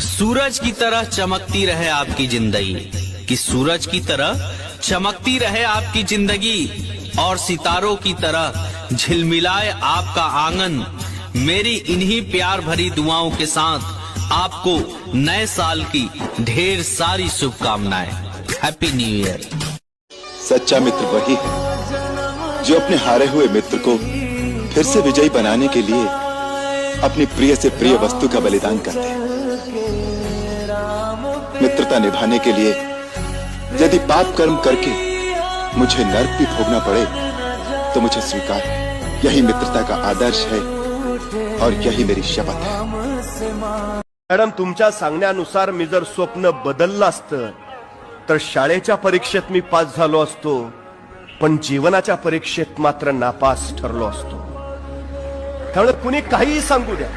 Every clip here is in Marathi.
सूरज की तरह चमकती रहे आपकी ज़िंदगी। कि सूरज की तरह चमकती रहे आपकी ज़िंदगी और सितारों की तरह झिलमिलाए आपका आँगन। मेरी इन्हीं प्यार भरी दुआओं के साथ आपको नए साल की ढेर सारी शुभकामनाएँ। हैप्पी न्यू ईयर सच्चा मित्र वही है, जो अपने हारे हुए मित्र को फिर से विजयी बनाने के लिए अपनी प्रिय से प्रिय वस्तु का बलिदान करते हैं। मित्रता निभाने के लिए यदि पाप कर्म करके मुझे नर्क भी भोगना पड़े तो मुझे स्वीकार यही मित्रता का आदर्श है और यही मेरी शपथ है। मॅडम तुमच्या सांगण्यानुसार मी जर स्वप्न बदललं असतं तर शाळेच्या परीक्षेत मी पास झालो असतो पण जीवनाच्या परीक्षेत मात्र नापास ठरलो असतो. त्यामुळे कुणी काहीही सांगू द्या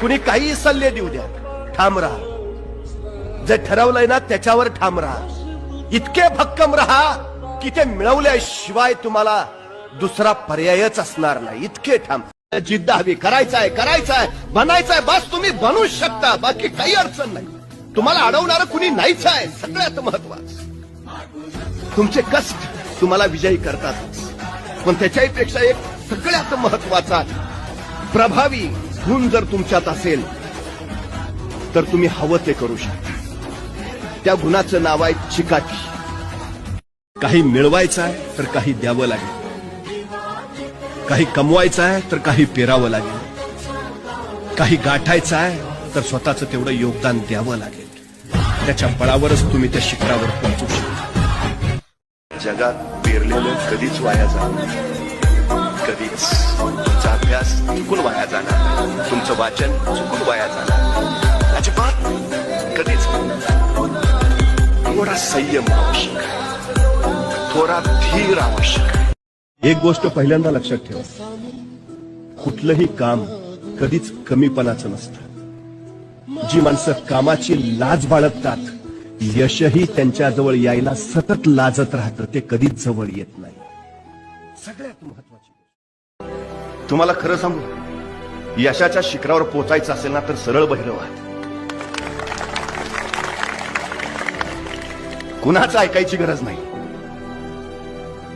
कुणी काहीही सल्ले देऊ द्या ठाम राहा. जे ठरवलंय ना त्याच्यावर ठाम राहा. इतके भक्कम राहा की ते मिळवल्याशिवाय तुम्हाला दुसरा पर्यायच असणार नाही. इतके ठाम. जिद्द हवी. करायचं आहे करायचं आहे बनायचं आहे बस तुम्ही बनू शकता. बाकी काही अडचण नाही. तुम्हाला अडवणार कुणी नाहीच आहे. सगळ्यात महत्वाचं. तुमचे कष्ट तुम्हाला विजयी करतात पण त्याच्याही पेक्षा एक सगळ्यात महत्त्वाचा प्रभावी गुण जर तुमच्यात असेल तर तुम्ही हवं ते करू शकता. त्या गुणाचं नाव आहे चिकाटी. काही मिळवायचं आहे तर काही द्यावं लागेल. काही कमवायचं आहे तर काही पेरावं लागेल. काही गाठायचं आहे तर स्वतःचं तेवढं योगदान द्यावं लागेल. त्याच्या बळावरच तुम्ही त्या शिखरावर पोहोचू शकता. जगात पेरलेलं कधीच वाया जाणार कधीच तुमचा अभ्यास चुकून वाया जाणार. तुमचं वाचन चुकून वाया जाणार. अजिबात कधीच. थोडा संयम आवश्यक आहे. थोडा धीर आवश्यक आहे. एक गोष्ट पहिल्यांदा लक्षात ठेवा. कुठलंही काम कधीच कमीपणाचं नसतं. जी माणसं कामाची लाज बाळगतात यशही त्यांच्याजवळ यायला सतत लाजत राहतं ते कधीच जवळ येत नाही. सगळ्यात महत्त्व तुम्हाला खरं सांगू? यशाच्या शिखरावर पोचायचं असेल ना तर सरळ बहिरव कुणाचं ऐकायची गरज नाही.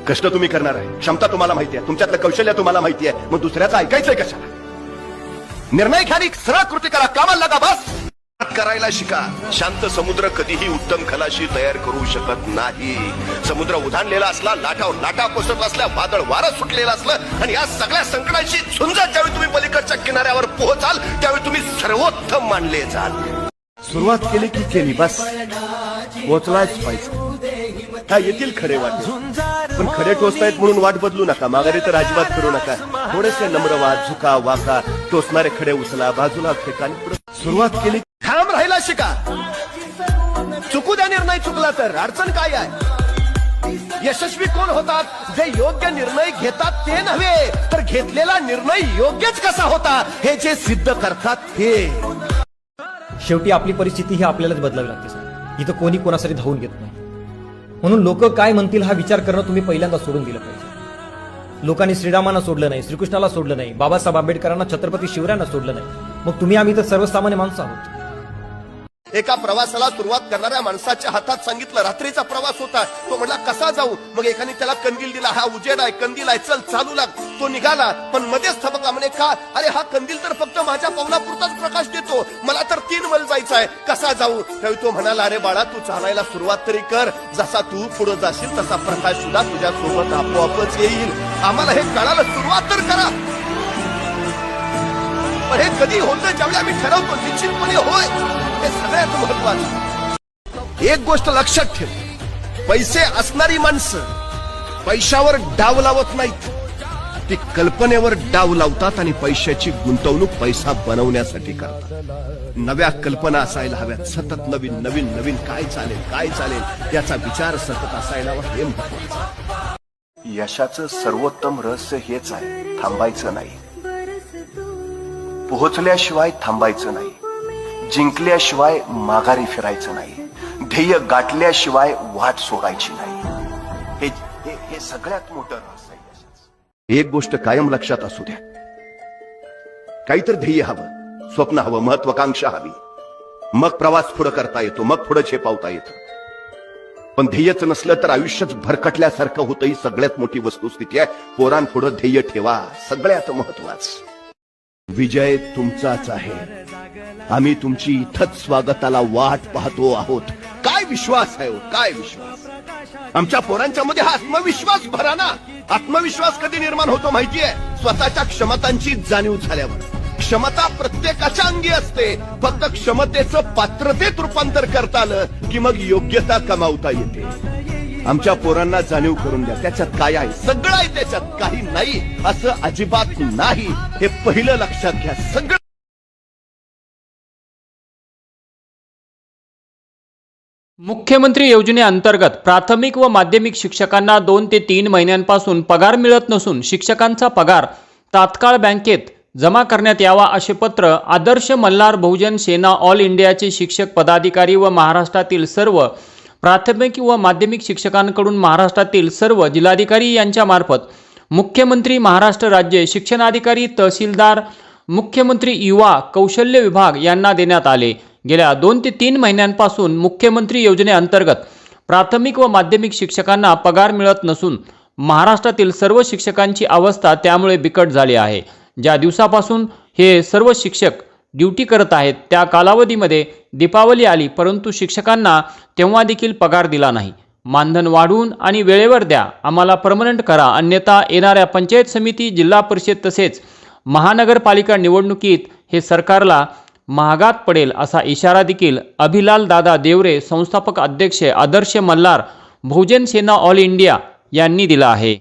कष्ट तुम्ही करणार आहे. क्षमता तुम्हाला माहिती आहे. तुमच्यातलं कौशल्य तुम्हाला माहिती आहे. मग दुसऱ्याचं ऐकायचंय कशाला? निर्णय घ्या सरळ कृती करा. कामाला लागा बस! करायला शिका. शांत समुद्र कधीही उत्तम खलाशी तयार करू शकत नाही. समुद्र उधाणलेला असला लाटावर लाटा कोसळत असल्या वादळ वारं सुटलेलं असलं आणि या सगळ्या संकटांशी झुंज ज्यावेळी तुम्ही पलीकडच्या किनाऱ्यावर पोहोचाल त्यावेळी तुम्ही सर्वोत्तम मानले जाल. सुरुवात केली की केली बस. पोहोचलाच पाहिजे. हा येतील खरे वाटे. पण खरे टोचतायत म्हणून वाट बदलू नका. माघारी तर अजिबात करू नका. थोडेसे नम्र वाद झुका वाका टोचणारे खडे उचला बाजूला फेका सुरुवात केली ठाम शिका चुकू द्या निर्णय चुकला तर अडचण काय आहे? यशस्वी कोण होतात? जे योग्य निर्णय घेतात ते नव्हे तर घेतलेला निर्णय योग्यच कसा होता हे जे सिद्ध करतात ते. शेवटी आपली परिस्थिती ही आपल्यालाच बदलावी लागते सर इथं कोणी कोणासाठी धावून घेत नाही. म्हणून लोक काय म्हणतील हा विचार करणं तुम्ही पहिल्यांदा सोडून दिलं पाहिजे. लोकांनी श्रीरामांना सोडलं नाही श्रीकृष्णाला सोडलं नाही बाबासाहेब आंबेडकरांना छत्रपती शिवरायांना सोडलं नाही. मग तुम्ही आम्ही तर सर्वसामान्य माणसं आहोत. एका प्रवासाला सुरुवात करणाऱ्या माणसाच्या हातात सांगितलं रात्रीचा प्रवास होता. तो म्हणला कसा जाऊ? मग एकाने त्याला कंदील दिला हा उजेड आहे कंदील आहे चल चालू लाग. तो निघाला पण मध्येच थबकला म्हणे का? अरे हा कंदील तर फक्त माझ्या पावलापुरताच प्रकाश देतो. मला तर तीन मैल जायचं आहे कसा जाऊ? त्यावेळी तो म्हणाला अरे बाळा तू चालायला सुरुवात तरी कर. जसा तू पुढे जाशील तसा प्रकाश सुद्धा तुझ्या सोबत आपोआपच येईल. आम्हाला हे कळालं सुरुवात तर करा. पण हे कधी होतं ज्यावेळी आम्ही ठरवतो. निश्चितपणे होय हे सगळ्यात महत्वाचं. एक गोष्ट लक्षात ठेव. पैसे असणारी माणसं पैशावर डाव लावत नाहीत. ती कल्पनेवर डाव लावतात आणि पैशाची गुंतवणूक पैसा बनवण्यासाठी करतात. नव्या कल्पना असायला हव्यात. सतत नवीन नवीन नवीन काय चालेल काय चालेल याचा विचार सतत असायला हवा हे महत्वाचं. यशाचं सर्वोत्तम रहस्य हेच आहे. थांबायचं नाही. पोहोचल्याशिवाय थांबायचं नाही. जिंकल्याशिवाय माघारी फिरायचं नाही. ध्येय गाठल्याशिवाय वाट सोडायची नाही. हे हे- सगळ्यात मोठं आहे एक गोष्ट कायम लक्षात असू द्या. काहीतरी ध्येय हवं स्वप्न हवं महत्वाकांक्षा हवी. मग प्रवास पुढे करता येतो मग पुढे झेपावता येतं. पण ध्येयच नसलं तर आयुष्यच भरकटल्यासारखं होतं ही सगळ्यात मोठी वस्तुस्थिती आहे. पोरांपुढं ध्येय ठेवा सगळ्यात महत्वाचं. विजय तुमचाच आहे. आम्ही तुमची इथंच स्वागताला वाट पाहतो आहोत. काय विश्वास आहे हो, काय विश्वास? आमच्या पोरांच्या मध्ये हा आत्मविश्वास भरा ना. आत्मविश्वास कधी निर्माण होतो माहितीये? स्वतःच्या क्षमतांची जाणीव झाल्यावर. क्षमता प्रत्येकाच्या अंगी असते. फक्त क्षमतेचं पात्रतेत रूपांतर करता आलं की मग योग्यता कमावता येते. आमच्या पोरांना जाणीव करून द्या. त्याच्यात काय आहे? सगळं आहे त्याच्यात. काही नाही. असं अजिबात नाही. हे पहिलं लक्षात घ्या. सगळं मुख्यमंत्री योजनेअंतर्गत प्राथमिक व माध्यमिक शिक्षकांना दोन ते तीन महिन्यांपासून पगार मिळत नसून शिक्षकांचा पगार तात्काळ बँकेत जमा करण्यात यावा असे पत्र आदर्श मल्हार बहुजन सेना ऑल इंडियाचे शिक्षक पदाधिकारी व महाराष्ट्रातील सर्व प्राथमिक व माध्यमिक शिक्षकांकडून महाराष्ट्रातील सर्व जिल्हाधिकारी यांच्यामार्फत मुख्यमंत्री महाराष्ट्र राज्य शिक्षणाधिकारी तहसीलदार मुख्यमंत्री युवा कौशल्य विभाग यांना देण्यात आले. गेल्या दोन ते तीन महिन्यांपासून मुख्यमंत्री योजनेअंतर्गत प्राथमिक व माध्यमिक शिक्षकांना पगार मिळत नसून महाराष्ट्रातील सर्व शिक्षकांची अवस्था त्यामुळे बिकट झाली आहे. ज्या दिवसापासून हे सर्व शिक्षक ड्युटी करत आहेत. त्या कालावधीमध्ये दीपावली आली परंतु शिक्षकांना तेव्हा देखील पगार दिला नाही. मानधन वाढवून आणि वेळेवर द्या. आम्हाला परमनंट करा. अन्यथा येणाऱ्या पंचायत समिती जिल्हा परिषद तसेच महानगरपालिका निवडणुकीत हे सरकारला महागात पडेल असा इशारा देखील अभिलाल दादा देवरे संस्थापक अध्यक्ष आदर्श मल्हार बहुजन सेना ऑल इंडिया यांनी दिला आहे.